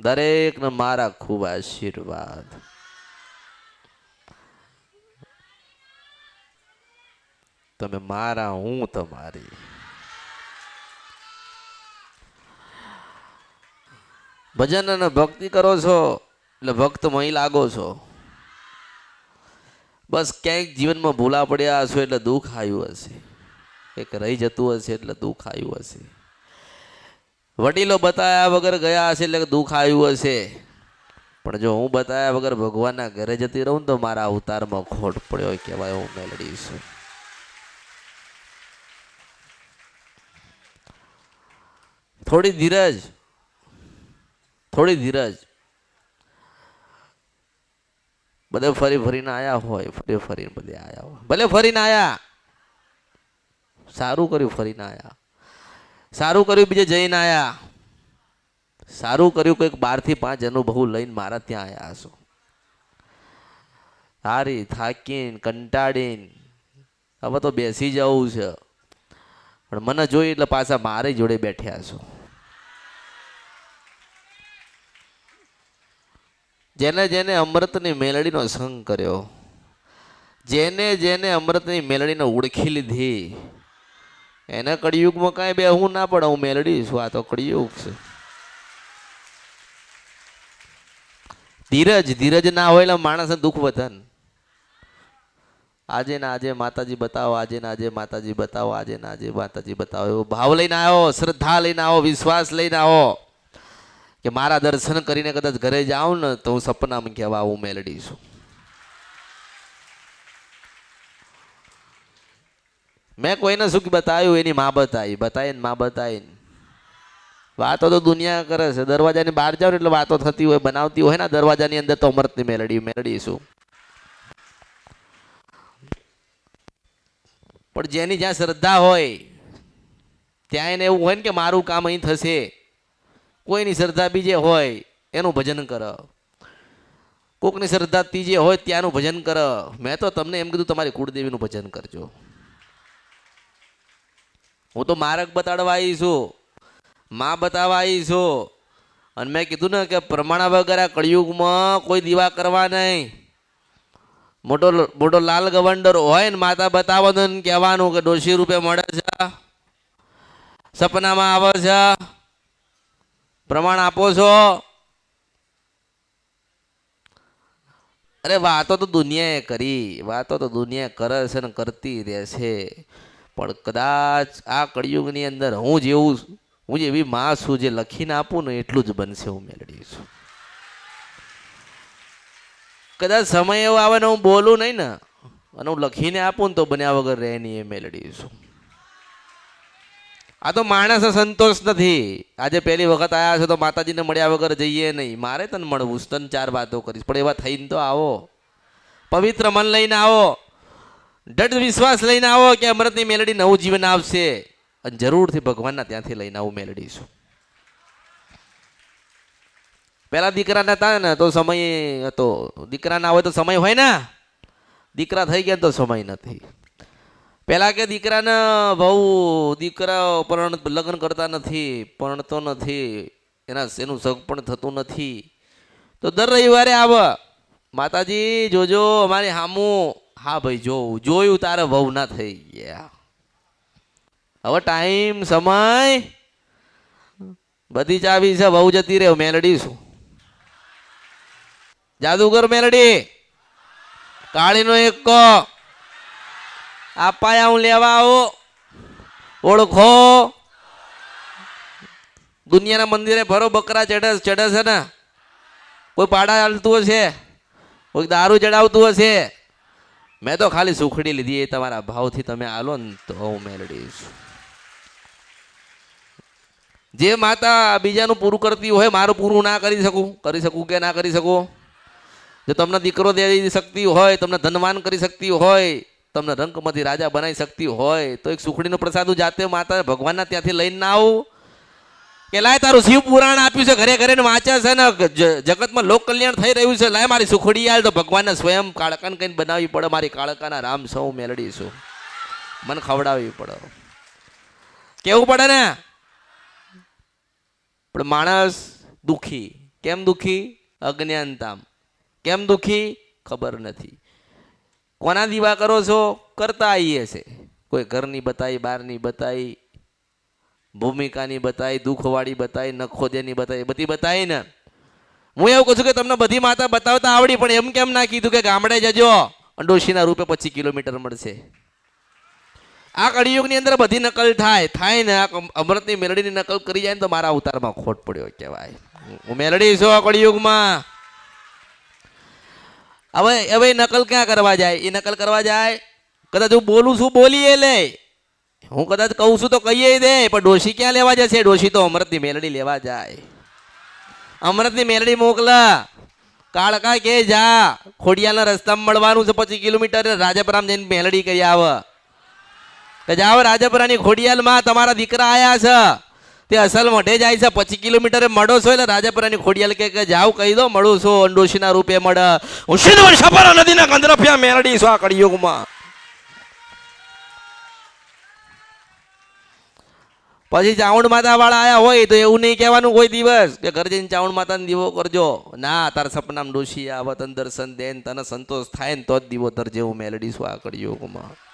દરેકને મારા ખૂબ આશીર્વાદ. તમે મારા, હું તમારી. ભજન અને ભક્તિ કરો છો, એટલે ભક્ત ભક્તમય લાગો છો. બસ ક્યાંક જીવનમાં ભૂલા પડ્યા હશો એટલે દુઃખ આવ્યું હશે. એક રહી જતું હશે એટલે દુઃખ આવ્યું હશે. વડીલો બતાવ્યા વગર ગયા હશે એટલે દુઃખ આવ્યું હશે. પણ જો હું બતાવ્યા વગર ભગવાનના ઘરે જતી રહું તો મારા અવતારમાં ખોટ પડ્યો કહેવાય હું મેળડી છું. થોડી ધીરજ થોડી ધીરજ. બધે ફરી ફરીને આયા હોય, ફરી ફરીને બધે આયા હોય. ભલે ફરીને આયા. સારું કર્યું ફરીને આયા. સારું કર્યું બીજે જઈને આવ્યા સારું કર્યું કંઈક બારથી પાંચ અનુભવ લઈને મારા ત્યાં આવ્યા હશો. હારી, થાકીને, કંટાળીને. હવે તો બેસી જવું છે. પણ મને જોઈ એટલે પાછા મારી જોડે બેઠ્યા છો. જેને જેને અમૃતની મેલડીનો સંગ કર્યો, જેને જેને અમૃતની મેલડીને ઓળખી લીધી એને કળિયુગમાં કાંઈ બે હું ના પડે, હું મેલડી છું. આ તો કળિયુગ છે. ધીરજ ધીરજ ના હોય એટલે માણસ દુઃખ વધન આજે ને આજે માતાજી બતાવો, આજે ને આજે માતાજી બતાવો, આજે ને આજે માતાજી બતાવો. એવો ભાવ લઈને આવો, શ્રદ્ધા લઈને આવો, વિશ્વાસ લઈને આવો કે મારા દર્શન કરીને કદાચ ઘરે જાઉં ને તો હું સપનામાં કહેવા હું મેલડી છું. મેં કોઈને સુખ બતાવ્યું એની માં બતાવી બતાવીને માં બતાવીને વાતો તો દુનિયા કરે છે. દરવાજાની બહાર જાવ ને એટલે વાતો થતી હોય, બનાવતી હોય ને દરવાજાની અંદર તો અમૃતની મેલડી મેળડીશું પણ જેની જ્યાં શ્રદ્ધા હોય, ત્યાં એને એવું હોય ને કે મારું કામ અહીં થશે. કોઈની શ્રદ્ધા બીજે હોય, એનું ભજન કર. કોકની શ્રદ્ધા ત્રીજે હોય, ત્યાંનું ભજન કર. મેં તો તમને એમ કીધું, તમારી કુળદેવીનું ભજન કરજો. હું તો માર્ગ બતાડવા આવી છું. માં બતાવવા આવી છું. અને મેં કીધું ને કે પ્રમાણા વગર આ કળિયુગમાં કોઈ દીવા કરવા નહીં. મોટો મોટો લાલ ગવંડર હોય ને માતા બતાવવાનું ને કહેવાનું કે ડોશી રૂપે મળે છે. સપનામાં આવે છે. પ્રમાણ આપો છો. અરે વાતો તો દુનિયાએ કરી, વાતો તો દુનિયા કરે છે ને કરતી રહેશે. પણ કદાચ આ કળિયુગની અંદર હું જેવું હું જેવી માં છું જે લખીને આપું ને એટલું જ બનશે હું મેળવી છું. કદાચ સમય એવો આવે ને હું બોલું નહીં ને, અને હું લખીને આપું ને તો બન્યા વગર રહે નહીં એ મેળવી છું. આ તો માણસ સંતોષ નથી. આજે પહેલી વખત આવ્યા છો તો માતાજીને મળ્યા વગર જઈએ નહીં. મારે તને મળવું તને ચાર વાતો કરીશ. પણ એવા થઈને તો આવો. પવિત્ર મન લઈને આવો. દૃઢ વિશ્વાસ લઈને આવો કે અમૃતની મેલડી નવું જીવન આવશે. અને જરૂરથી ભગવાનના ત્યાંથી લઈને આવું મેલડી છું. પેલા દીકરાના હતા ને, તો સમય હતો. દીકરાના હોય તો સમય હોય ને? દીકરા થઈ ગયા તો સમય નથી. પેલા કે દીકરાને બહુ દીકરા પણ લગ્ન કરતા નથી, પરણતો નથી, એના એનું સગ પણ થતું નથી. તો દર રવિવારે આવ. માતાજી, જોજો, અમારી હામું. હા ભાઈ જોઉં જોયું તારે, વહુ ના થઈ ગયા. હવે ટાઈમ સમય. બધી ચાવી છે, વહુ જતી રહે, મેલડી શું? જાદુગર મેલડી, કાળીનો એક આપાયા હું લેવા આવો. ઓળખો. દુનિયાના મંદિરે ભરો, બકરા ચડે ચડે છે ને. કોઈ પાડા હાલતું હશે? કોઈ દારૂ ચડાવતું હશે? મેં તો ખાલી સુખડી લીધી, એ તમારા ભાવથી તમે આલો ને તો હું મેળવીશ જે માતા બીજાનું પૂરું કરતી હોય, મારું પૂરું ના કરી શકું કરી શકું કે ના કરી શકું? જો તમને દીકરો દેવી શકતી હોય, તમને ધનવાન કરી શકતી હોય, તમને રંગમાંથી રાજા બનાવી શકતી હોય, તો એક સુખડીનો પ્રસાદ જાતે માતા ભગવાનના ત્યાંથી લઈને ના આવું. કે લાય તારું શિવ પુરાણ આપ્યું છે, ઘરે ઘરે વાંચે છે ને જગતમાં લોક કલ્યાણ થઈ રહ્યું છે, લાય મારી સુખડી આલ તો ભગવાનને સ્વયં કાળકાને કઈ બનાવવી પડે, મારી કાળકાના રામ સૌ મેલડી છું. મને ખવડાવવી પડે. કેવું પડે ને? પણ માણસ દુખી. કેમ દુખી? અજ્ઞાનતામ. કેમ દુખી? ખબર નથી. કોના દીવા કરો છો? કરતા આવીએ છે. કોઈ ઘરની બતાવી બહારની બતાવી ભૂમિકાની બતાવી દુઃખવાળી બતાવી નખોદેની બતાવી બધી બતાવી ને. હું એવું કહું છું કે તમને બધી માતા બતાવતા આવડી, પણ એમ કેમ ના કીધું કે ગામડે જજો? ડોશીના રૂપે પચીસ કિલોમીટર મળશે. આ કળિયુગની અંદર બધી નકલ થાય થાય ને. આ અમૃતની મેલડીની નકલ કરી જાય ને તો મારા અવતારમાં ખોટ પડ્યો કહેવાય. હું મેલડી છું આ કળિયુગમાં. હવે હવે નકલ ક્યાં કરવા જાય? એ નકલ કરવા જાય? કદાચ હું બોલું છું, બોલીએ લે. હું કદાચ કહું છું તો કહીએ દે, પણ ડોશી ક્યાં લેવા જશે? ડોશી તો અમૃતની મેલડી લેવા જાય. અમૃતની મેલડી મોકલા. કાળકા કે જા. ખોડિયાના રસ્તામાં મળવાનું છે પચીસ કિલોમીટર રાજાપરામ જઈને મેલડી કરી આવ. કે જાઓ રાજાપરાની ખોડિયાલમાં તમારા દીકરા આયા છે. તે અસલ મઢે જાય છે. પચીસ કિલોમીટરે મળો છો એટલે રાજાપરાની ખોડિયાલ કે જાઓ, કહી દો, મળું છું. અંડોશીના રૂપે મળ. હું સિંધવન સપરા નદીના કંદરફિયા મેલડી છું આ કળિયુગમાં. પછી ચાઉંડ માતા વાળા આયા હોય તો એવું નહીં કહેવાનું કોઈ દિવસ કે ઘર જઈને ચાઉંડ માતાને દીવો કરજો. ના, તારા સપનામાં ડોશી આવે તને દર્શન દે ને તને સંતોષ થાય ને તો જ દીવો તરજે હું મેલડી શું આ કળિયુગમાં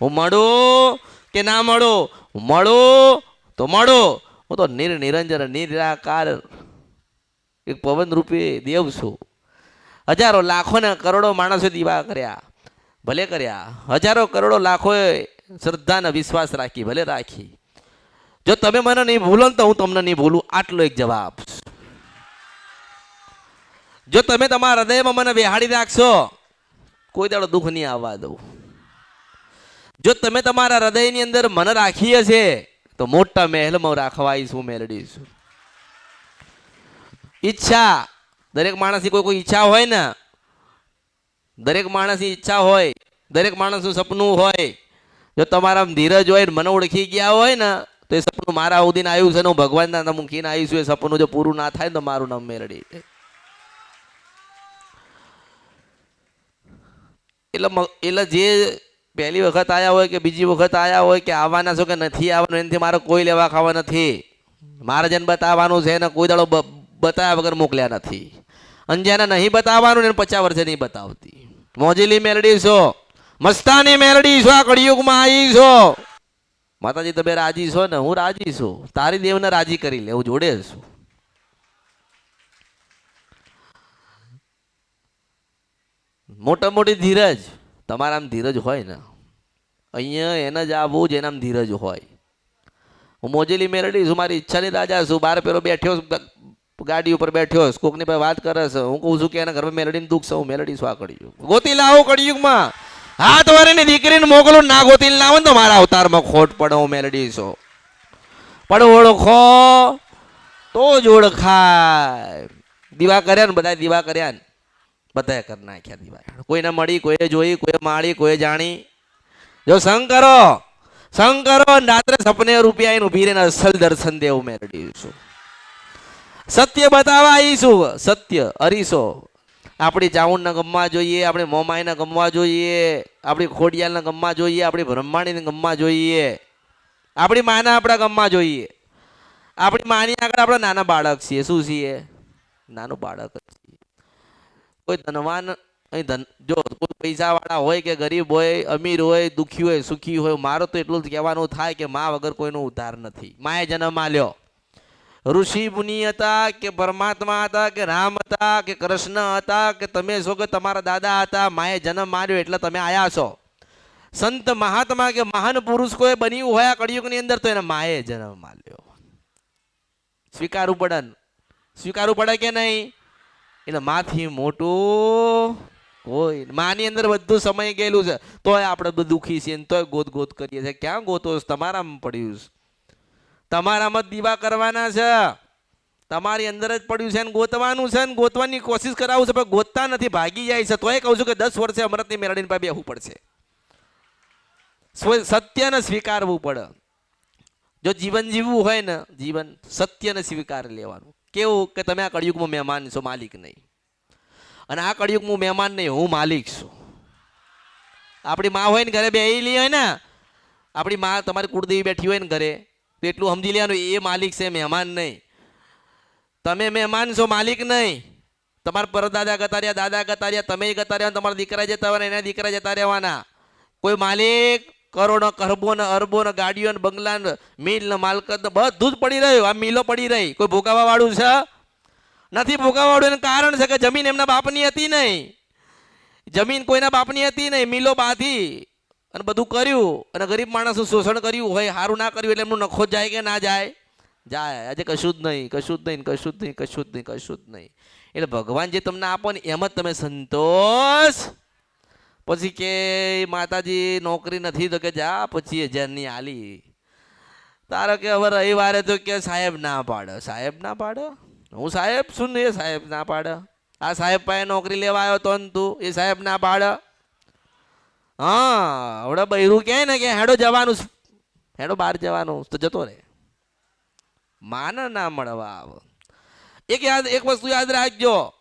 હું મળું કે ના મળું? મળું તો મળો. હું તો નિર નિરંજન, નિરાકાર, એક પવન રૂપે દેવ છું. હજારો લાખો ને કરોડો માણસો દીવા કર્યા. ભલે કર્યા. હજારો કરોડો લાખોએ શ્રદ્ધા અને વિશ્વાસ રાખી, ભલે રાખી. જો તમે મને નહીં ભૂલો ને તો હું તમને નહીં ભૂલું. આટલો એક જવાબ. જો તમે તમારા હૃદયમાં મને બેહાડી રાખશો, કોઈ દાડો દુઃખ નહીં આવવા દઉં. જો તમે તમારા હૃદયની અંદર મને રાખી હશે તો મોટા મહેલમાં રાખવાઈશ હું મેળવીશું ઈચ્છા, દરેક માણસની કોઈ કોઈ ઈચ્છા હોય ને, દરેક માણસની ઈચ્છા હોય, દરેક માણસનું સપનું હોય, જો તમારા ધીરજ હોય મને ઓળખી ગયા હોય ને તો એ સપનું મારા ઉદીને આવ્યું છે ને હું ભગવાનના મૂકીને આવીશું એ સપનું જો પૂરું ના થાય ને તો મારું નામ મેરડી એટલે એટલે જે પહેલી વખત આવ્યા હોય કે બીજી વખત આવ્યા હોય કે આવવાના છો કે નથી આવવાનું, એનાથી મારે કોઈ લેવા ખાવા નથી. મારે જેને બતાવવાનું છે એને કોઈ દાડો બતાવ્યા વગર મોકલ્યા નથી. અને જેને નહીં બતાવવાનું એને પચાસ વર્ષે નહીં બતાવતી. મોજીલી મેલડી છો, મસ્તાની મેલડી છો, આ કળિયુગમાં આવી છો. માતાજી, તમે રાજી છો ને? હું રાજી છું. તારી દેવને રાજી કરી લે. હું જોડે છું. મોટા મોટી ધીરજ. તમારામાં ધીરજ હોય ને? અહીંયા એને જ આવવું એનામ ધીરજ હોય. હું મોજેલી મેરડી છું. મારી ઈચ્છાની રાજા છું. બાર પેલો બેઠ્યો ગાડી ઉપર બેઠ્યો કોકની પાસે વાત કરે છે. હું કહું છું કે એના ઘરમાં મેલડીને દુઃખ છે. હું મેલડી શું આ કળિયુગ ગોતી લાવો કળિયુગમાં. હાથ વારીની દીકરીને મોકલું ના ગોતી લાવો તો મારા અવતારમાં ખોટ પડે હું મેલડી છો. પણ ઓળખો, તો જ ઓળખાય. દીવા કર્યા ને બધા દીવા કર્યા ને. બધાએ કરી નાખ્યા દીવા. કોઈને મળી, કોઈએ જોઈ, કોઈએ માળી, કોઈએ જાણી. જો સંગ કરો સંગ કરો રાત્રે સપને રૂપિયા ઊભી રહીને અસલ દર્શન દેવું મેળવીશું સત્ય બતાવા આવીશું સત્ય અરીસો. આપણી ચાઉંડના ગમવા જોઈએ, આપણે મોમાઈને ગમવા જોઈએ, આપણી ખોડિયાલને ગમવા જોઈએ, આપણી બ્રહ્માણીના ગમવા જોઈએ. આપણી માના આપણા ગમવા જોઈએ. આપણી માની આગળ આપણે નાના બાળક છીએ. શું છીએ? નાનું બાળક છીએ. કોઈ ધનવાન, અહીં ધન, જો કોઈ પૈસાવાળા હોય કે ગરીબ હોય, અમીર હોય, દુઃખી હોય, સુખી હોય, મારો તો એટલું જ કહેવાનું થાય કે મા વગર કોઈનો ઉધાર નથી. માએ જન્મ આલ્યો. ઋષિ મુનિ હતા કે પરમાત્મા હતા કે રામ હતા કે કૃષ્ણ હતા કે તમે છો કે તમારા દાદા હતા, માએ જન્મ માર્યો એટલે તમે આયા છો. સંત મહાત્મા કે મહાન પુરુષ કોઈ બન્યું હોય કળિયુગની અંદર તો એને માએ જન્મ માર્યો. સ્વીકારવું પડે સ્વીકારવું પડે કે નહીં? એટલે માથી મોટું કોઈ માની અંદર બધું સમય ગયેલું છે. તોય આપણે દુઃખી છીએ તોય ગોત ગોત કરીએ છીએ. ક્યાં ગોતો તમારામાં પડ્યું છે. તમારામાં દીવા કરવાના છે. તમારી અંદર જ પડ્યું છે ને ગોતવાનું છે ને ગોતવાની કોશિશ કરાવું છે, પણ ગોતતા નથી, ભાગી જાય છે. તોય કહું છું કે દસ વર્ષે અમૃતની મેળવીને પાસે બેહવું પડશે. સત્યને સ્વીકારવું પડે. જો જીવન જીવવું હોય ને, જીવન સત્યને સ્વીકાર લેવાનું. કેવું કે તમે આ કળિયુગમાં મહેમાન છો, માલિક નહીં. અને આ કળિયુગમાં મહેમાન નહીં, હું માલિક છું. આપણી મા હોય ને ઘરે બેહેલી હોય ને, આપણી મા તમારી કુળદેવી બેઠી હોય ને ઘરે તો એટલું સમજી લેવાનું, એ માલિક છે, મહેમાન નહીં. તમે મહેમાન છો, માલિક નહીં. તમારા પરદાદા ગતા રહ્યા, દાદા ગતા રહ્યા, તમે ગતા રહ્યા તમારા દીકરા જતા રહેવાના, એના દીકરા જતા રહેવાના. કોઈ માલિક કરોડો કરબો ને અરબો ને ગાડીઓ ને બંગલા ને મિલ ને માલકત બધું જ પડી રહ્યું, આ મિલો પડી રહી. કોઈ ભોગાવા વાળું છે? નથી ભોગાવા વાળું એનું કારણ છે કે જમીન એમના બાપની હતી નહીં. જમીન કોઈના બાપની હતી નહીં, મિલો બાથી અને બધું કર્યું. અને ગરીબ માણસનું શોષણ કર્યું હોય સારું ના કર્યું એટલે એમનું નખો જાય કે ના જાય? જાય. આજે કશું જ નહીં, કશું જ નહીં, કશું જ નહીં, કશું જ નહીં, કશું જ નહીં. એટલે ભગવાન જે તમને આપો ને, એમ જ તમે સંતોષ. પછી કે માતાજી નોકરી નથી તો કે જા, પછી હજારની આલી. તારો કે હવે રવિવારે તો કે સાહેબ ના પાડે. સાહેબ ના પાડે? હું સાહેબ શું ને, એ સાહેબ ના પાડે. આ સાહેબ પાસે નોકરી લેવા આવ્યો તો તું, એ સાહેબ ના પાડે? હા હવડે બૈરું કહે ને કે હેડો જવાનું. હેડો બહાર જવાનું, તો જતો રહે. માન ના મળવા એક યાદ, એક વસ્તુ યાદ રાખજો,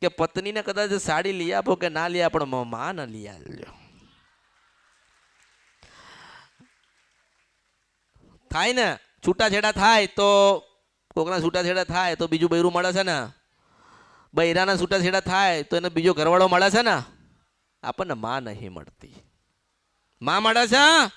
કે પત્નીને કદાચ સાડી લઈ આપો કે ના લઈ આપો, પણ માં લઈ આવજો. થાય ને? છૂટાછેડા થાય તો, કોકના છૂટાછેડા થાય તો બીજું બૈરું મળે છે ને? બૈરાના છૂટાછેડા થાય તો એને બીજો ઘરવાળો મળે છે ને? આપણને માં નહીં મળતી. માં મળે છે?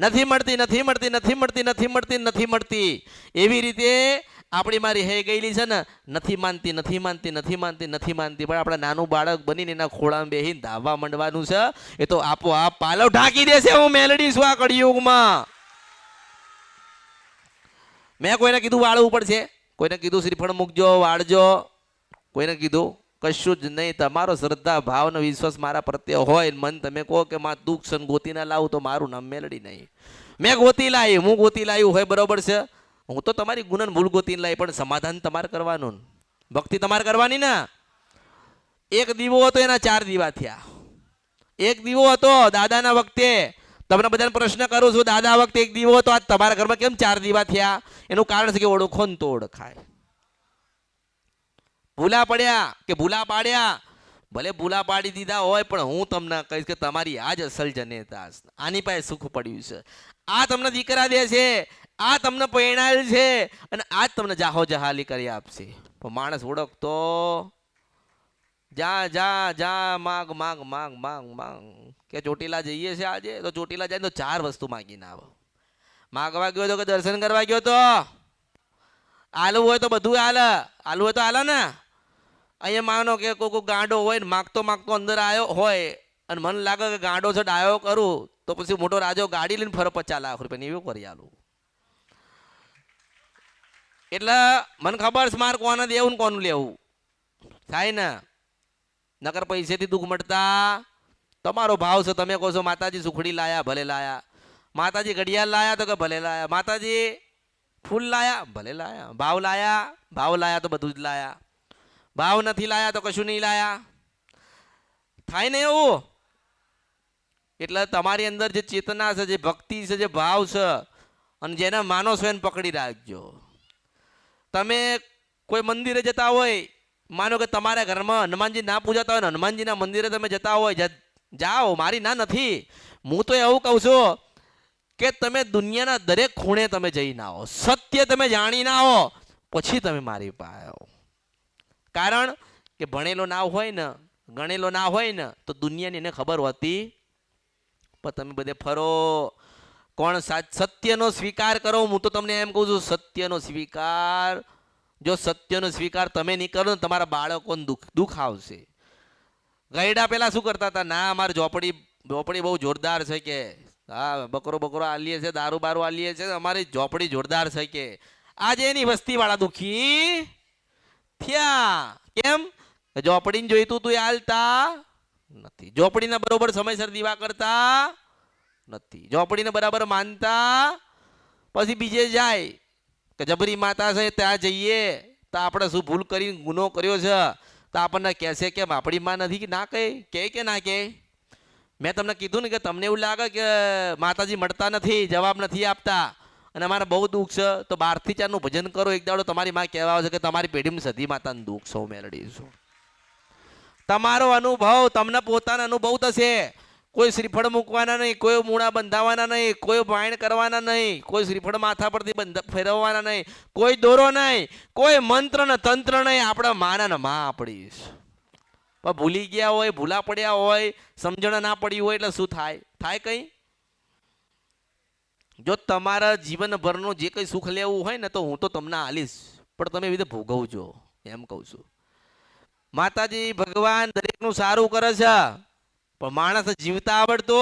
નથી મળતી નથી મળતી નથી મળતી નથી મળતી નથી મળતી. એવી રીતે આપણી મારી હે ગયેલી છે ને, નથી માનતી નથી માનતી નથી માનતી નથી માનતી. પણ આપણે નાનું બાળક બનીને એના ખોળામાં બેહીને ધાવા માંડવાનું છે, એ તો આપોઆપ પાલવ ઢાંકી દેશે હું મેલડી છું આ કળિયુગમાં. મેં કોઈને કીધું વાળવું પડશે. કોઈને કીધું શ્રીફળ મૂકજો, વાળજો. કોઈને કીધું? કશું જ નહીં. તમારો શ્રદ્ધા, ભાવનો વિશ્વાસ મારા પ્રત્યે હોય મન, તમે કહો કે માં દુઃખ સન ગોતી ના લાવું તો મારું નામ મેલડી નહીં. મેં ગોતી લાવી, હું ગોતી લાવ્યું હોય બરોબર છે? હું તો તમારી ગુણન ભૂલ ગોતીને લાવી, પણ સમાધાન તમારે કરવાનું. ભક્તિ તમારે કરવાની ને? એક દીવો હતો, એના ચાર દીવા થયા. એક દીવો હતો દાદાના વખતે. તમને બધાને પ્રશ્ન કરું છું, દાદા વખતે એક દીવો હતો, આજ તમારા ઘરમાં કેમ ચાર દીવા થયા? એનું કારણ છે કે ઓળખો ને તો ઓળખાય. ભૂલા પડ્યા કે ભૂલા પાડ્યા? ભલે ભૂલા પાડી દીધા હોય, પણ હું તમને કહીશ કે તમારી આ જ અસલ જનેતા આની પાસે સુખ પડ્યું છે. આ તમને દીકરા દે છે, આ તમને પરણાયેલ છે, અને આ જ તમને જાહો જહાલી કરી આપશે. પણ માણસ ઓળખતો જા જા જા, માગ માગ માગ માગ માગ. કે ચોટીલા જઈએ છે આજે, તો ચોટીલા જાય તો ચાર વસ્તુ માગીને આવો. માગવા ગયો તો કે દર્શન કરવા ગયો તો? આલુ હોય તો બધું હાલે આલુ હોય તો હાલે ને. અહીંયા માનો કે કોઈ કોઈ ગાંડો હોય ને, માગતો માગતો અંદર આવ્યો હોય અને મને લાગે કે ગાંડો છે, ડાયો કરું, તો પછી મોટો રાજો ગાડી લઈને ફરો પચાસ લાખ રૂપિયાની એવું કરી આલું. એટલે મને ખબર છે મારે કોને દેવું ને કોનું લેવું. થાય ને? નકર પૈસેથી દુઃખ મળતા તમારો ભાવ છે, તમે કહો છો, માતાજી સુખડી લાયા, ભલે લાયા. માતાજી ઘડિયાળ લાયા તો કે ભલે લાયા? માતાજી ફૂલ લાયા? ભલે લાયા. ભાવ લાયા? ભાવ લાયા તો બધું જ લાયા. ભાવ નથી લાયા તો કશું નહીં લાયા? થાય ને એવું? એટલે તમારી અંદર જે ચેતના છે, જે ભક્તિ છે, જે ભાવ છે, અને જેને માનો છો એને પકડી રાખજો. તમે કોઈ મંદિરે જતા હોય, માનો કે તમારા ઘરમાં હનુમાનજી ના પૂજાતા હોય ને હનુમાનજીના મંદિરે તમે જતા હોય જાઓ, મારી ના નથી. હું તો એવું કહું છું કે તમે દુનિયાના દરેક ખૂણે તમે જઈને આવો. સત્ય તમે જાણીને આવો, પછી તમે મારી પાસે આવો. કારણ કે ભણેલો ના હોય ને, ગણેલો ના હોય ને, તો દુનિયાની એને ખબર હોતી પણ તમે બધે ફરો. કોણ સત્યનો સ્વીકાર કરો? હું તો તમને એમ કહું છું, સત્યનો સ્વીકાર. જો સત્યનો સ્વીકાર તમે નહીં કરો ને, તમારા બાળકોને દુઃખ દુઃખ આવશે. ગયડા પેલા શું કરતા હતા? ના, અમારી ઝોપડી ઝોપડી બહુ જોરદાર છે કે, હા, બકરો બકરો આલીએ છે, દારૂ બારૂ આલીએ છે, અમારી ઝોપડી જોરદાર છે કે. આજે એની વસ્તીવાળા દુઃખી? થયા. કેમ? જોઈતું તું એ હાલતા? નથી. ઝોપડીને બરોબર સમયસર દીવા કરતા? નથી. ઝોપડીને બરાબર માનતા? પછી બીજે જાય કે જબરી માતા છે, ત્યાં જઈએ. તો આપણે શું ભૂલ કરીને ગુનો કર્યો છે? તો આપણને કહેશે કે આપણી માં નથી કે ના કહે? કહે કે ના કહે? મેં તમને કીધું ને કે તમને એવું લાગે કે માતાજી મળતા નથી, જવાબ નથી આપતા. અને અમારે બહુ દુઃખ છે. તો બારથી ચારનું ભજન કરો, એક દાડો તમારી માં કહેવા આવશે કે તમારી પેઢીમાં સધી માતાનું દુઃખ સૌ મેળવીશું તમારો અનુભવ તમને પોતાનો અનુભવ થશે. કોઈ શ્રીફળ મૂકવાના નહીં, કોઈ મૂળા બંધાવાના નહીં, કોઈ વાયણ કરવાના નહીં, કોઈ શ્રીફળ માથા પરથી બંધ ફેરવવાના નહીં, કોઈ દોરો નહીં, કોઈ મંત્ર ને તંત્ર નહીં. આપણા માના ને માં આપણી પણ ભૂલી ગયા હોય, ભૂલા પડ્યા હોય, સમજણ ના પડી હોય એટલે શું થાય? થાય કઈ? જો તમારા જીવનભરનું જે કંઈ સુખ લેવું હોય ને તો હું તો તમને આલીશ. પણ તમે એવી રીતે ભોગવજો, એમ કહું છું. માતાજી, ભગવાન દરેકનું સારું કરે છે, પણ માણસ જીવતા આવડતો?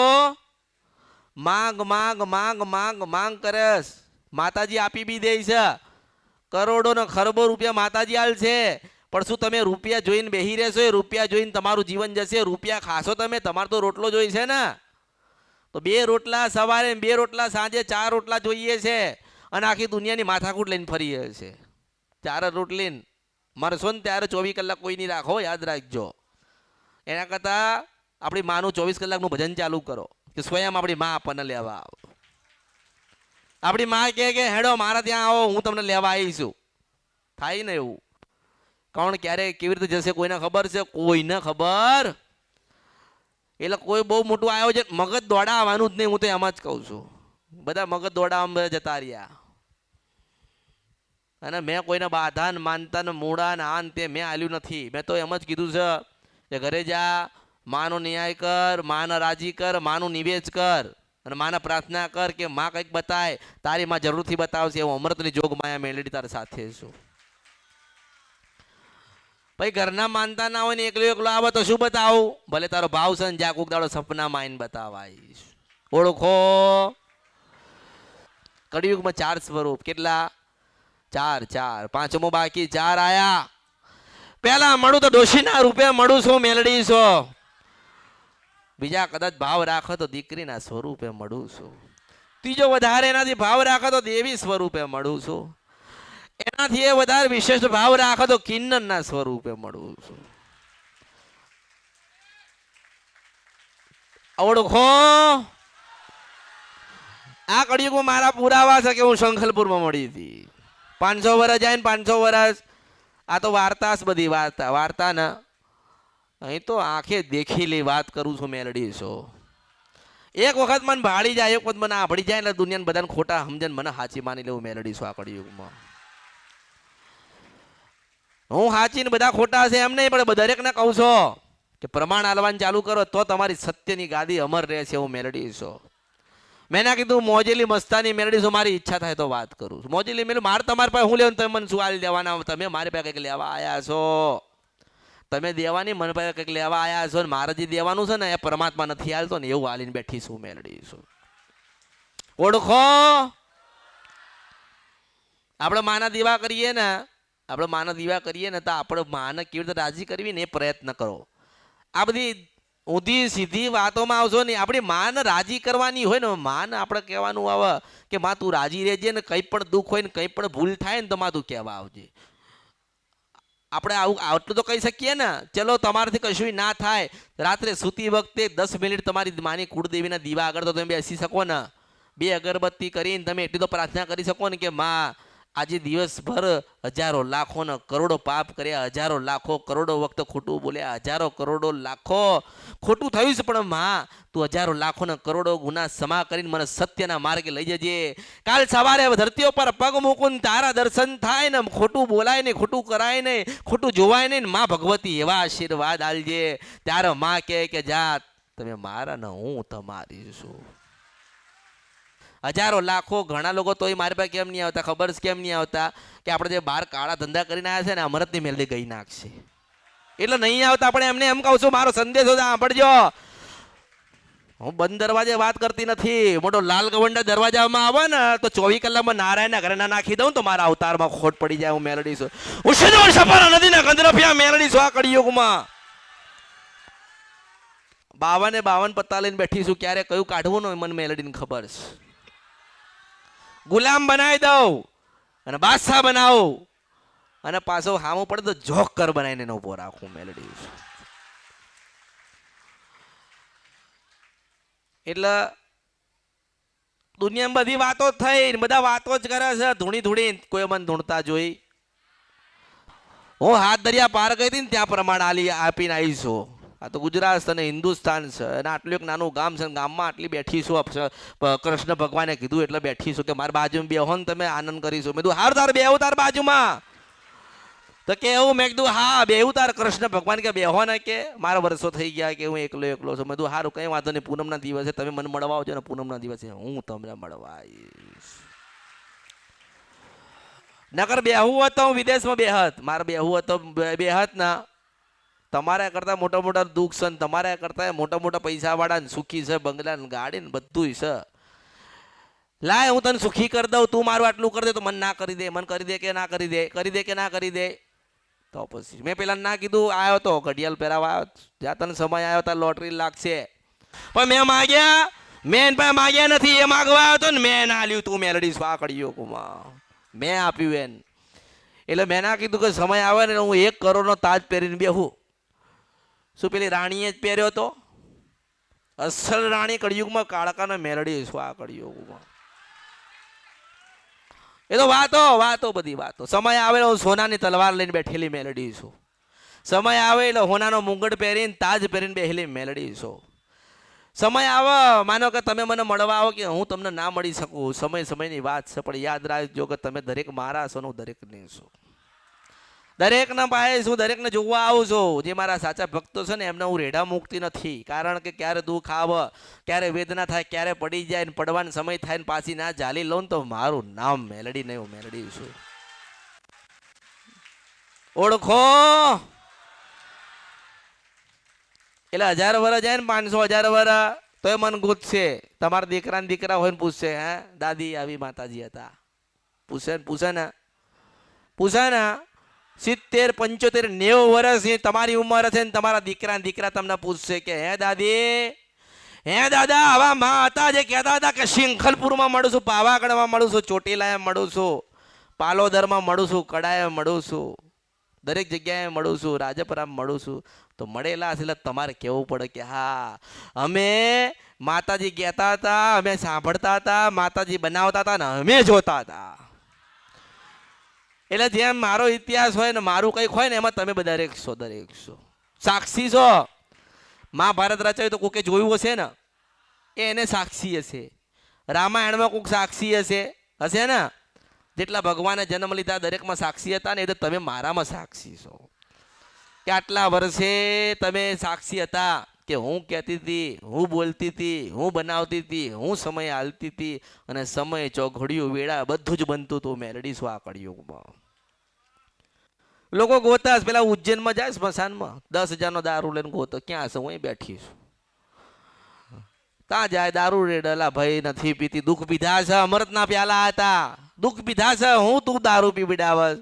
માંગ માંગ માંગ માંગ માંગ કરસ માતાજી આપી બી દે છે. કરોડો ને ખરબો રૂપિયા માતાજી હાલ છે. પણ શું તમે રૂપિયા જોઈને બેહી રહેશો? એ રૂપિયા જોઈને તમારું જીવન જશે? રૂપિયા ખાશો તમે? તમારે તો રોટલો જોઈ છે ને? તો બે રોટલા સવારે બે રોટલા સાંજે ચાર રોટલા જોઈએ છે અને આખી દુનિયાની માથાકૂટ લઈને ફરીએ છે. ચાર રોટલીને મરશો ને ત્યારે ચોવીસ કલાક કોઈ નહીં રાખો, યાદ રાખજો. એના કરતાં આપણી માનું ચોવીસ કલાકનું ભજન ચાલુ કરો કે સ્વયં આપણી મા આપણને લેવા આવો. આપણી મા કહે કે, હેડો, મારા ત્યાં આવો, હું તમને લેવા આવીશું. થાય ને એવું. કોણ ક્યારે કેવી રીતે જશે કોઈને ખબર છે? કોઈને ખબર એટલે કોઈ બહુ મોટું આયોજન, મગજ દોડાવવાનું જ નહીં, હું તો એમ જ કહું છું. બધા મગજ દોડાવવા જતા રહ્યા. અને મેં કોઈને બાધા ને માનતા ને મૂળા ને આન તે મેં આલ્યું નથી. મેં તો એમ જ કીધું છે કે ઘરે જા, માનો ન્યાય કર, માને રાજી કર, માનું નિવેશ કર. અને માને પ્રાર્થના કર કે માં કંઈક બતાય, તારી માં જરૂરથી બતાવશે એવું અમૃતની જોગ માયા મેળડી તારી સાથે છું. ભાઈ, ઘરના માનતા ના હોય ને એકલો એકલો આવે તો શું બતાવું? ભલે તારો ભાવ છે ને, જ્યાં કોક દાડો સપનામાં આવીને બતાવાઈશ. ઓળખો? કળિયુગમાં ચાર સ્વરૂપ. કેટલા? ચાર ચાર. પાંચમો બાકી, ચાર આયા. પેલા મળું તો ડોશીના રૂપે મળું છું, મેલડી છો. બીજા કદાચ ભાવ રાખો તો દીકરીના સ્વરૂપે મળું છું. ત્રીજો વધારે એનાથી ભાવ રાખો તો દેવી સ્વરૂપે મળું છું. એનાથી એ વધારે વિશેષ ભાવ રાખો તો કિન્નરના સ્વરૂપે મળું છું. ઓળખો? આ કળિયુગમાં મારા પુરાવા છે કે હું શંખલપુરમાં મળી હતી. પાંચસો વર્ષ જાય ને પાંચસો વર્ષ આ તો વાર્તા જ બધી વાર્તા વાર્તા ના અહીં તો આંખે દેખેલી વાત કરું છું મેલડી છો એક વખત મને ભાળી જાય, એક વખત મને આભળી જાય એટલે દુનિયાને બધાને ખોટા સમજણ મને સાચી માની લેવું મેલડી છું આ કળિયુગમાં. હું સાચીને બધા ખોટા છે એમ નહીં, પણ દરેકને કહું છો કે પ્રમાણ આલવાનું ચાલુ કરો તો તમારી સત્યની ગાદી અમર રહે છે હું મેલડી છો. મેં ના કીધું, મોજેલી મસ્તાની મેલડી છો, મારી ઈચ્છા થાય તો વાત કરું છું. મોજેલી મેળવી મારે તમારી પાસે હું લેવું તમે મને શું આલી દેવાના? તમે મારી પાસે કંઈક લેવા આવ્યા છો. તમે દેવાની, મને પાસે કંઈક લેવા આવ્યા છો ને મારે જે દેવાનું છે ને, એ પરમાત્મા નથી હાલતો ને, એવું હાલીને બેઠી છું મેલડી છું. ઓળખો? આપણે માના દીવા કરીએ ને આપણે માના દીવા કરીએ ને તો આપણે માને કેવી રીતે રાજી કરવી ને એ પ્રયત્ન કરો. આ બધી ઊંધી સીધી વાતોમાં આવશો ને આપણી માને રાજી કરવાની હોય ને, માને આપણે કહેવાનું આવે કે માં તું રાજી રહેજે ને, કંઈ પણ દુઃખ હોય ને, કંઈ પણ ભૂલ થાય ને તો માં તું કહેવા આવજે. આપણે આવું, આટલું તો કહી શકીએ ને. ચલો, તમારાથી કશું ના થાય. રાત્રે સૂતી વખતે દસ મિનિટ તમારી માની કુળદેવીના દીવા આગળ તો તમે બેસી શકો ને. બે અગરબત્તી કરીને તમે એટલી તો પ્રાર્થના કરી શકો ને કે માં આજે દિવસભર હજારો લાખો ને કરોડો પાપ કર્યા, હજારો લાખો કરોડો વખત ખોટું બોલ્યા, હજારો કરોડો લાખો ખોટું થયું છે, પણ માં, તું હજારો લાખો ને કરોડો ગુના સમા કરીને મને સત્યના માર્ગે લઈ જજે. કાલ સવારે ધરતીઓ પર પગ મૂકું તારા દર્શન થાય ને, ખોટું બોલાય નહીં, ખોટું કરાય નહીં, ખોટું જોવાય નહીં માં ભગવતી એવા આશીર્વાદ આલજે. ત્યારે માં કે, જા, તમે મારા ને હું તમારી છું. હજારો, લાખો, ઘણા લોકો તોય મારી પાસે કેમ નહીં આવતા? ખબર કેમ નહીં આવતા? કે આપણે જે બહાર કાળા ધંધા કરીને આવ્યા છે ને, અમરતની મેલડી ગઈ નાખશે એટલે નહીં આવતા આપણે એમને એમ કહું છું, મારો સંદેશો સાંભળજો. હું બંધ દરવાજે વાત કરતી નથી. મોટો લાલ ગવંડા દરવાજામાં આવે ને, તો ચોવીસ કલાકમાં નારાયણના ઘરે ના નાખી દઉં તો મારા અવતારમાં ખોટ પડી જાય, હું મેલડી છું. હું સિદ્ધવડ નથી ને ગંધરફિયા મેલડી છું, આ કળિયુગમાં. બાવને બાવન પત્તા લઈને બેઠી છું, ક્યારે કયું કાઢવું ને મને મેલડીને ખબર છે. ગુલામ બનાવી દઉં અને બાદશાહ બનાવું. અને પાછો હામો પડે તો જોકર બનાવીને એનો ઊભો રાખું મેલડી. એટલે દુનિયામાં બધી વાતો થઈ બધા વાતો જ કરે છે. ધૂણી ધૂણી કોઈ મને ધૂણતા જોઈ. હું હાથ દરિયા પાર ગઈ હતી ત્યાં પ્રમાણે આલી આપીને આવી છું આ તો ગુજરાત અને હિન્દુસ્તાન છે. અને આટલું એક નાનું ગામ છે ગામમાં આટલી બેઠીશું કૃષ્ણ ભગવાને કીધું એટલે બેઠીશું કે મારી બાજુમાં બેહો ને તમે આનંદ કરીશું મેં કીધું, હાર તાર બેહો તાર બાજુમાં. તો કે એવું, મેં કીધું, હા, બેહું તાર કૃષ્ણ ભગવાન. કે બેહો ને કે, મારા વર્ષો થઈ ગયા કે હું એકલો એકલો છું. મેં કીધું સારું કંઈ વાંધો નહીં, પૂનમના દિવસે તમે મને મળવા આવજો ને પૂનમના દિવસે હું તમને મળવા આવીશ નગર બેહું હોત હું વિદેશમાં બેહત. મારે બેહું હોત બેહત ના. તમારા કરતા મોટા મોટા દુઃખ છે ને તમારા કરતા મોટા મોટા પૈસા વાળા ને સુખી છે, બંગલા ને ગાડી ને બધું છે. લાય, હું તને સુખી કરી દઉં, તું મારું આટલું કરી દે તો મને ના કરી દે, મને કરી દે કે ના કરી દે કરી દે કે ના કરી દે. તો પછી મેં પેલા ના કીધું આવ્યો તો, ઘડિયાળ પહેરાવા જ્યાં તને સમય આવ્યો ત્યાં લોટરી લાગશે. પણ મેં માગ્યા, મેં પાસે માગ્યા નથી, એ માગવા આવ્યો તો ને મેં ના લ્યું તું મેલડી સ્વા કડ્યો કુમા મેં આપ્યું એન. એટલે મેં ના કીધું કે સમય આવે ને હું એક કરોડનો તાજ પહેરીને બેહું. શું પેલી રાણીએ જ પહેર્યો હતો? અસલ રાણી કળિયુગમાં કાળકાને મેળડી છું આ કળિયુગમાં. એ તો વાતો વાતો બધી વાતો. સમય આવેલો હું સોનાની તલવાર લઈને બેઠેલી મેલડી છું. સમય આવે એટલે હોનાનો મુંગટ પહેરીને તાજ પહેરીને બેઠેલી મેલડી છું. સમય આવે, માનો કે તમે મને મળવા આવો કે હું તમને ના મળી શકું. સમય સમયની વાત છે, પણ યાદ રાખજો કે તમે દરેક મારા છો હું હું દરેકની છું. દરેકના પાસે હું દરેકને જોવા આવું છું. જે મારા સાચા ભક્તો છે ને, એમને હું રેડા મૂકતી નથી. કારણ કે ક્યારે દુઃખ આવે, ક્યારે વેદના થાય, ક્યારે પડી જાય ને પડવાનો સમય થાય ને પાછી ના જાલી લઉં તો મારું નામ મેલડી નહીં હું મેલડી છું. ઓળખો? એટલે હજાર વર્ષ જાય ને પાંચસો હજાર વર્ષ તો એ મન ગુજશે તમારા દીકરા દીકરા હોય ને પૂછશે, હે, દાદી આવી માતાજી હતા. પૂછે ને પૂછે ને. પૂછે ને સિત્તેર, પંચોતેર, નેવું વર્ષની તમારી ઉંમર હશે તમારા દીકરા દીકરા તમને પૂછશે કે, હે દાદી? હે દાદા આવા મા હતા જે કહેતા હતા કે શિંખલપુરમાં મળું છું, પાવાગઢમાં મળું છું, ચોટીલાએ મળું છું, પાલોદરમાં મળું છું, કડાએ મળું છું, દરેક જગ્યાએ મળું છું, રાજપરામાં મળું છું. તો મળેલા હશે એટલે તમારે કહેવું પડે કે, હા, અમે માતાજી કહેતા હતા, અમે સાંભળતા હતા, માતાજી બનાવતા હતા ને અમે જોતા હતા. એટલે જેમ મારો ઇતિહાસ હોય ને મારું કંઈક હોય ને એમાં તમે બધા દરેક છો દરેક છો સાક્ષી છો. મહાભારત રચાયું તો કોકે જોયું હશે ને? એ એને સાક્ષી હશે. રામાયણમાં કોઈક સાક્ષી હશે. હશે ને? જેટલા ભગવાને જન્મ લીધા દરેકમાં સાક્ષી હતા ને એ તો તમે મારામાં સાક્ષી છો. કે આટલા વર્ષે તમે સાક્ષી હતા. કે હું કહેતી હતી, હું બોલતી હતી, હું બનાવતી હતી, હું સમય હાલતી હતી અને સમય ચોઘડિયું વેળા બધું જ બનતું હતું મેલડી શું લોકો ગોતા પેલા ઉજ્જૈનમાં જાય સ્મશાનમાં. દસ હજારનો દારૂ લઈને ગોતો. ક્યાં હશે હું બેઠી છું. ત્યાં જાય દારૂ? રેડલા ભાઈ નથી પીતી. દુઃખ પીધા છે, અમૃતના પ્યાલા હતા. દુઃખ પીધા છે, હું તું દારૂ પીવડાવસ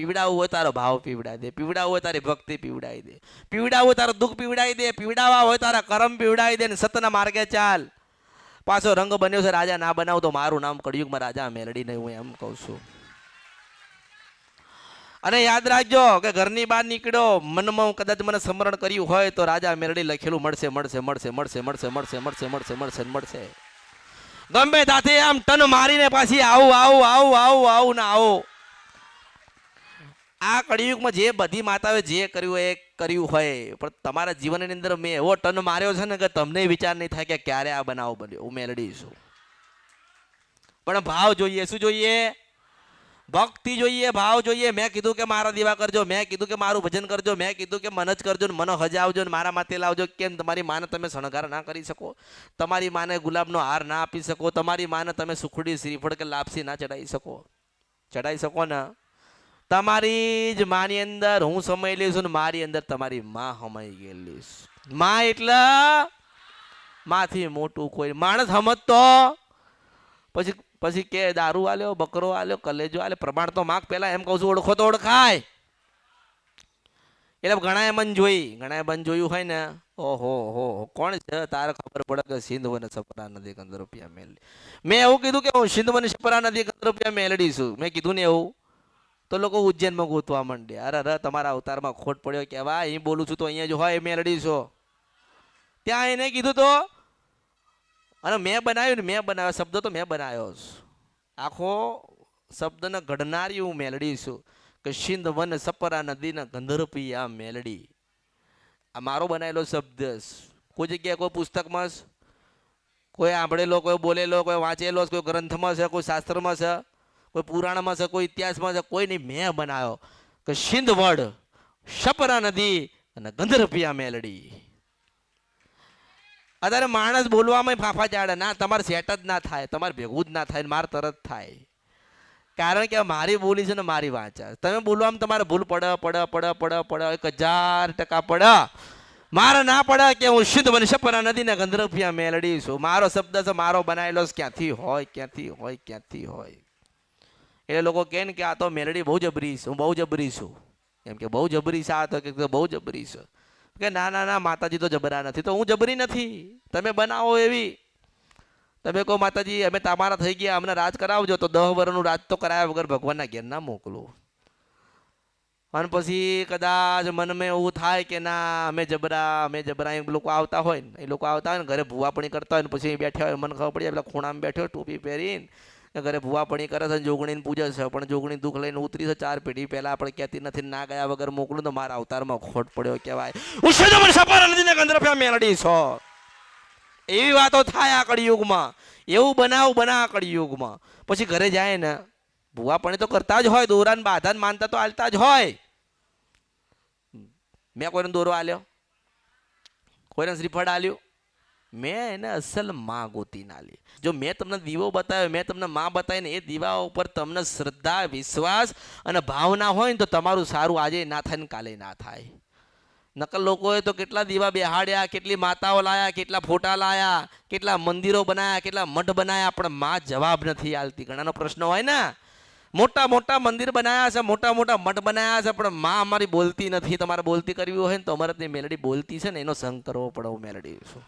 પીવડાવવું હોય તારો ભાવ પીવડાવી દે. પીવડાવવું હોય તારી ભક્તિ પીવડાવી દે. પીવડાવવું તારો દુઃખ પીવડાવી દે. પીવડાવવા હોય તારા કરમ પીવડાવી દે ને સતના માર્ગે ચાલ. પાછો રંગ બન્યો છે રાજા, ના બનાવ તો મારું નામ કળિયુગમાં રાજા મેલડી નહીં હું એમ કહું છું. અને યાદ રાખજો કે ઘરની બહાર નીકળ્યો મનમાં કદાચ મને સ્મરણ કર્યું હોય તો રાજા મેરડી લખેલું મળશે મળશે મળશે મળશે મળશે મળશે મળશે મળશે મળશે મળશે. ગમે તાથી આમ ટન મારીને પાછી આવું આવું આવું આવું આવું ને આવો. આ કળિયુગમાં જે બધી માતાઓએ જે કર્યું હોય એ કર્યું હોય, પણ તમારા જીવનની અંદર મેં એવો ટન માર્યો છે ને કે તમને વિચાર નહીં થાય કે ક્યારે આ બનાવ બન્યો. હું મેલડી છું. પણ ભાવ જોઈએ, શું જોઈએ? ભક્તિ જોઈએ, ભાવ જોઈએ. મેં કીધું કે મારા દીવા કરજો, મેં કીધું કે મારું ભજન કરજો, મેં કીધું કે મન જ કરજો ને મને હજાવજો ને મારા માથે લાવજો. કેમ? તમારી માને તમે શણગાર ના કરી શકો. તમારી માને ગુલાબનો હાર ના આપી શકો. તમારી માને તમે સુખડી શ્રીફળ કે લાપસી ના ચડાવી શકો. ચડાવી શકો ને? તમારી જ માની અંદર, હું સમય લઈશું ને મારી અંદર તમારી માં સમાઈ ગયેલી. માં એટલે માથી મોટું કોઈ માણસ સમજતો પછી પછી કે દારૂ આલ્યો, બકરો આલ્યો, કલેજો આલ્યો, પ્રમાણ તો માગ પેલા એમ કહું છું, ઓળખો તો ઓળખાય. એટલે ઘણા મન જોઈ, ઘણા મન જોયું હોય ને. ઓહો, હો કોણ છે? તારે ખબર પડે કે સિંધ વને સપરા નદી કંદર રૂપિયા મેલડી મેં એવું કીધું કે હું સિંધ વને સપરા નદી કંદર રૂપિયા મેલડી છું મેં કીધું ને એવું. તો લોકો ઉજ્જૈનમાં ગોતવા માંડે. અરે અરે, તમારા અવતારમાં ખોટ પડ્યો કે, વાહ, અહીં બોલું છું તો અહીંયા જો હોય, મેલડી છો. ત્યાં એને કીધું તો, અને મેં બનાવ્યું ને મેં બનાવ્યો, શબ્દ તો મેં બનાવ્યો આખો શબ્દને ઘડનારી હું મેલડી કે સિંધ વન સપરા નદીના ગંધર્પી આ મેલડી. આ મારો બનાવેલો શબ્દ કોઈ જગ્યાએ કોઈ પુસ્તકમાં કોઈ આંભળેલો કોઈ બોલેલો, કોઈ વાંચેલો કોઈ ગ્રંથમાં છે, કોઈ શાસ્ત્રમાં છે કોઈ પુરાણમાં છે, કોઈ ઇતિહાસમાં છે કોઈ નહીં મેં બનાવ્યો કે સિંધ વડ શપરા નદી અને ગંધરપિયા મેલડી. અત્યારે માણસ બોલવામાં ફાફા ચાડે. ના, તમારે સેટ જ ના થાય, તમારે ભેગું જ ના થાય મારે તરત થાય. કારણ કે મારી બોલી છે ને મારી વાંચા. તમે બોલવામાં તમારે ભૂલ પડે પડે પડે પડે પડે, એક હજાર ટકા પડે. મારે ના પડે કે હું શુદ્ધ શપરા નદી ને ગંધર્પિયા મેલડી છું. મારો શબ્દ છે, મારો બનાવેલો ક્યાંથી હોય ક્યાંથી હોય ક્યાંથી હોય. એટલે લોકો કહે ને કે આ તો મેલડી બહુ જબરી હું બહુ જબરી છું. એમ કે બહુ જબરી છે આ તો, કે બહુ જબરી છે. કે ના ના ના, માતાજી તો જબરા નથી, તો હું જબરી નથી. તમે બનાવો એવી. તમે કહો માતાજી, અમે તમારા થઈ ગયા, અમને રાજ કરાવજો, તો દહ વર્ષનું રાજ તો કરાયા વગર ભગવાનના ઘેર ના મોકલો. અને પછી કદાચ મનમાં એવું થાય કે ના, અમે જબરા અમે જબરા, એમ લોકો આવતા હોય ને, એ લોકો આવતા હોય ને, ઘરે ભૂવાપણી કરતા હોય ને, પછી બેઠા હોય, મને ખબર પડી જાય, પેલા ખૂણામાં બેઠો ટોપી પહેરીને ને ઘરે ભૂવાપણી કરે છે જોગણીને પૂજે છે, પણ જોગણી દુઃખ લઈને ઉતરી છે ચાર પેઢી. પહેલાં આપણે કહેતી નથી, ના ગયા વગર મોકલું તો મારા અવતારમાં ખોટ પડ્યો કહેવાય. મેલડી છો. એવી વાતો થાય આ કળિયુગમાં એવું બનાવ બના કળિયુગમાં પછી ઘરે જાય ને, ભૂવા પણ તો કરતા જ હોય, દોરાને બાધાને માનતા તો હાલતા જ હોય. મેં કોઈને દોરો આલ્યો? કોઈને શ્રીફળ આલ્યું? મેં એને અસલમાં ગોતી ના જો મેં તમને દીવો બતાવ્યો, મેં તમને માં બતાવીને એ દીવા ઉપર તમને શ્રદ્ધા, વિશ્વાસ અને ભાવના હોય ને તો તમારું સારું આજે ના થાય ને કાલે ના થાય. નકલ લોકોએ તો કેટલા દીવા બેહાડ્યા, કેટલી માતાઓ લાયા, કેટલા ફોટા લાયા, કેટલા મંદિરો બનાયા, કેટલા મઠ બનાયા, પણ માં જવાબ નથી આલતી. ઘણાનો પ્રશ્ન હોય ને? મોટા મોટા મંદિર બનાવ્યા છે, મોટા મોટા મઠ બનાવ્યા છે, પણ માં અમારી બોલતી નથી. તમારે બોલતી કરવી હોય ને તો અમારે તે મેલડી બોલતી છે ને, એનો સંગ કરવો પડે હું મેલડી છું.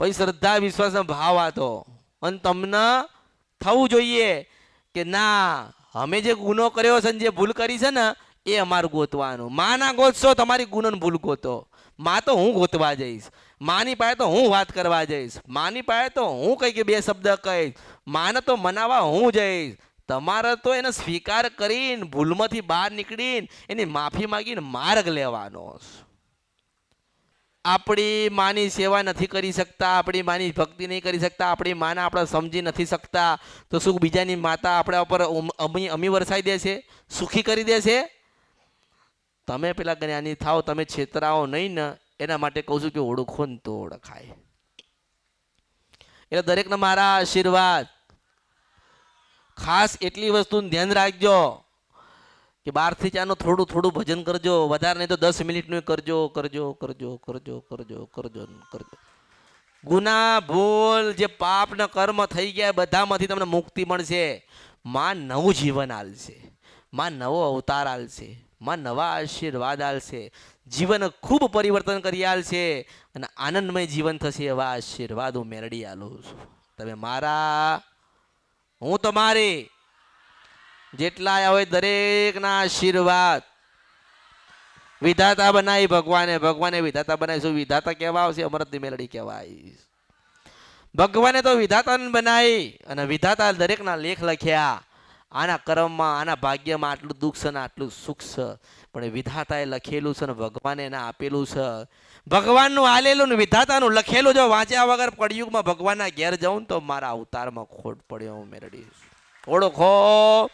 પછી શ્રદ્ધા વિશ્વાસનો ભાવ આતો અને તમને થવું જોઈએ કે ના, અમે જે ગુનો કર્યો છે ને જે ભૂલ કરી છે ને, એ અમારું ગોતવાનું. માં ના ગોતશો, તમારી ગુનોને ભૂલ ગોતો. માં તો હું ગોતવા જઈશ. માની પાસે તો હું વાત કરવા જઈશ. માની પાસે તો હું કઈ કે બે શબ્દ કહીશ. માને તો મનાવા હું જઈશ. તમારે તો એને સ્વીકાર કરીને ભૂલમાંથી બહાર નીકળીને એની માફી માંગીને માર્ગ લેવાનો. આપણી માની સેવા નથી કરી શકતા, આપણી માની ભક્તિ નહીં કરી શકતા, આપણી માને આપણે સમજી નથી શકતા, તો શું બીજાની માતા આપણા ઉપર અમી અમી વરસાઈ દે છે? સુખી કરી દે છે? તમે પેલા જ્ઞાની થાઓ, તમે છેતરાઓ નહીં ને, એના માટે કહું છું કે ઓળખો ને તો ઓળખાય. એટલે દરેકને મારા આશીર્વાદ. ખાસ એટલી વસ્તુનું ધ્યાન રાખજો. કે બારથી ચાનો થોડું થોડું ભજન કરજો, વધારે નહીં તો દસ મિનિટનું કરજો કરજો કરજો કરજો કરજો કરજો કરજો. ગુના, ભૂલ, જે પાપ ને કર્મ થઈ ગયા, બધામાંથી તમને મુક્તિ મળશે. માં નવું જીવન આલશે. માં નવો અવતાર આલશે. માં નવા આશીર્વાદ આલશે. જીવન ખૂબ પરિવર્તન કરી આલશે અને આનંદમય જીવન થશે એવા આશીર્વાદ હું મેળવી આલું છું. તમે મારા, હું તમારી જેટલા આવ્યા હોય દરેકના આશીર્વાદ. વિધાતા બનાવી ભગવાને ભગવાને વિધાતા બનાવી શું વિધાતા કહેવા આવશે અમરતની મેલડી કહેવાય? ભગવાને તો વિધાતાને બનાવી અને વિધાતા દરેકના લેખ લખ્યા. આના કર્મમાં, આના ભાગ્યમાં આટલું દુઃખ છે ને આટલું સુખ છે. પણ વિધાતાએ લખેલું છે ને ભગવાને એને આપેલું છે. ભગવાનનું આલેલું ને વિધાતાનું લખેલું જો વાંચ્યા વગર પડયુગમાં ભગવાનના ઘેર જાઉં તો મારા અવતારમાં ખોટ પડ્યો હું મેરડી. ઓળખો.